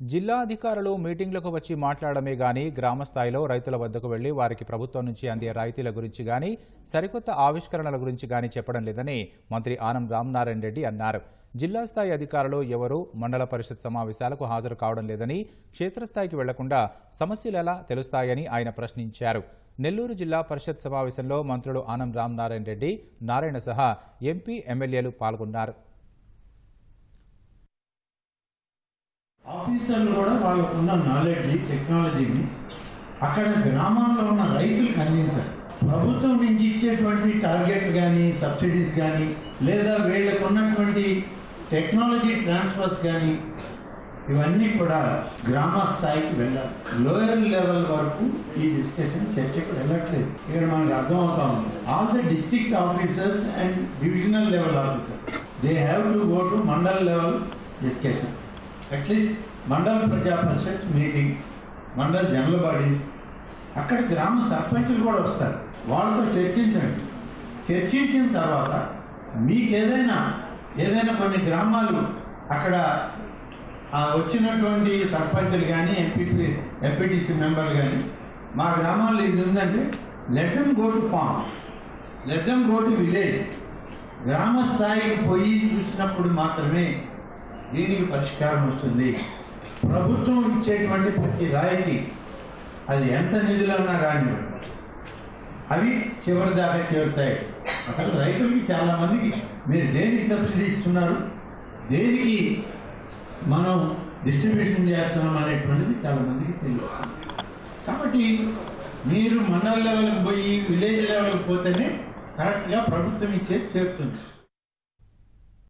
జిల్లా అధికారులు మీటింగ్లకు వచ్చి మాట్లాడమే గాని గ్రామ స్థాయిలో రైతుల వద్దకు వెళ్ళి వారికి ప్రభుత్వం నుంచి అందే రాయితీల గురించి గాని సరికొత్త ఆవిష్కరణల గురించి గాని చెప్పడం లేదని మంత్రి ఆనం రామనారాయణ రెడ్డి అన్నారు. జిల్లా స్థాయి అధికారులు ఎవరూ మండల పరిషత్ సమావేశాలకు హాజరు కావడం లేదని క్షేత్రస్థాయికి వెళ్ళకుండా సమస్యలు ఎలా తెలుస్తాయని ఆయన ప్రశ్నించారు. నెల్లూరు జిల్లా పరిషత్ సమావేశంలో మంత్రులు ఆనం రామనారాయణ రెడ్డి నారాయణ సహా ఎంపీ ఎమ్మెల్యేలు పాల్గొన్నారు. ఆఫీసర్లు కూడా వాళ్ళకున్న నాలెడ్జ్ టెక్నాలజీని అక్కడ గ్రామాల్లో ఉన్న రైతులకు అందించాలి. ప్రభుత్వం నుంచి ఇచ్చేటువంటి టార్గెట్ కానీ సబ్సిడీస్ కానీ లేదా వీళ్ళకు ఉన్నటువంటి టెక్నాలజీ ట్రాన్స్ఫర్స్ కానీ ఇవన్నీ కూడా గ్రామ స్థాయికి వెళ్ళాలి. లోయర్ లెవెల్ వరకు ఈ డిస్కషన్ చర్చకు వెళ్ళట్లేదు. ఇక్కడ మనకు అర్థమవుతా ఉంది. All the district officers and divisional level officer they have to go to mandal level discussion. At least మండల ప్రజా పరిషత్ మీటింగ్ మండల జనరల్ బాడీస్ అక్కడ గ్రామ సర్పంచులు కూడా వస్తారు. వాళ్ళతో చర్చించండి. చర్చించిన తర్వాత మీకు ఏదైనా ఏదైనా కొన్ని గ్రామాలు అక్కడ వచ్చినటువంటి సర్పంచులు కానీ ఎంపీటీ ఎంపీటీసీ మెంబర్లు కానీ మా గ్రామాల్లో ఇది ఉందంటే let them go to farm let them go to village గ్రామ స్థాయికి పోయి చూసినప్పుడు మాత్రమే దీనికి పరిష్కారం వస్తుంది. ప్రభుత్వం ఇచ్చేటువంటి ప్రతి రాయితీ అది ఎంత నిధులన్నా రానివ్వండి అవి చివరి దాకా చేరుతాయి. అసలు రైతులకి చాలా మందికి మీరు దేనికి సబ్సిడీ ఇస్తున్నారు? దేనికి మనం డిస్ట్రిబ్యూషన్ చేస్తున్నాం అనేటువంటిది చాలా మందికి తెలియదు. కాబట్టి మీరు మండల లెవెల్కి పోయి విలేజ్ లెవెల్కి పోతేనే కరెక్ట్గా ప్రభుత్వం ఇచ్చేది చేరుతుంది.